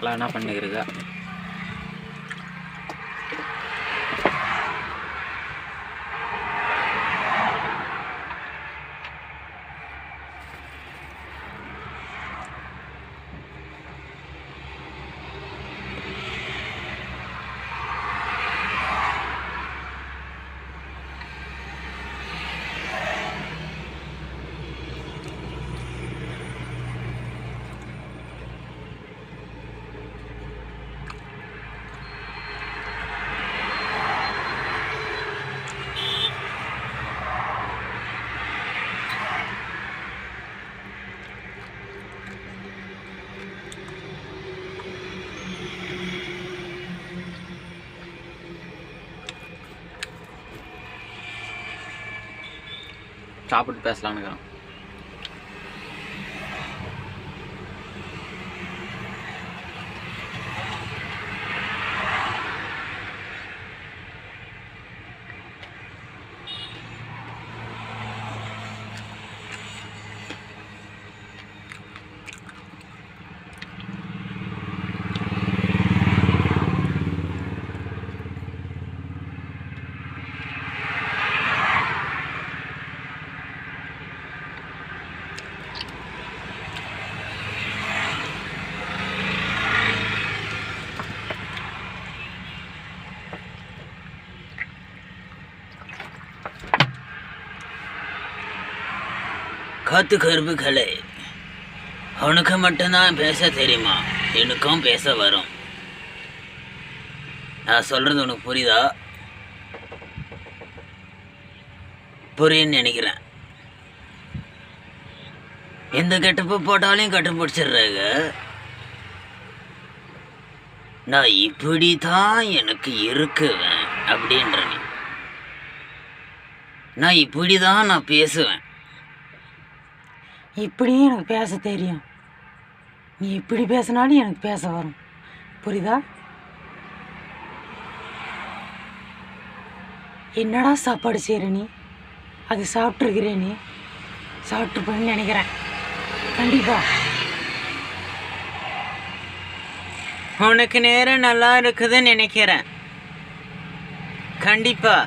எல்லாம் என்ன பண்ணிக்கிறீங்க சாப்பிட்டு பேசலான்னு காத்து கருப்புகளே அவனுக்கு மட்டும்தான் பேச தெரியுமா? எனக்கும் பேச வரும். நான் சொல்கிறது உனக்கு புரியுதா? புரியுன்னு நினைக்கிறேன். எந்த கெட்டப்பு போட்டாலையும் கட்டுப்பிடிச்சிடுறாங்க. நான் இப்படி தான் எனக்கு இருக்குவேன் அப்படின்ற நான் இப்படி தான் நான் பேசுவேன். இப்படியும் எனக்கு பேச தெரியும். நீ இப்படி பேசினாலும் எனக்கு பேச வரும். புரியுதா? என்னடா சாப்பாடு செய்கிற நீ? அது சாப்பிட்ருக்கிறே நீ? சாப்பிட்ருப்பேன்னு நினைக்கிறேன். கண்டிப்பா. உனக்கு நேரம் நல்லா இருக்குதுன்னு நினைக்கிறேன். கண்டிப்பா.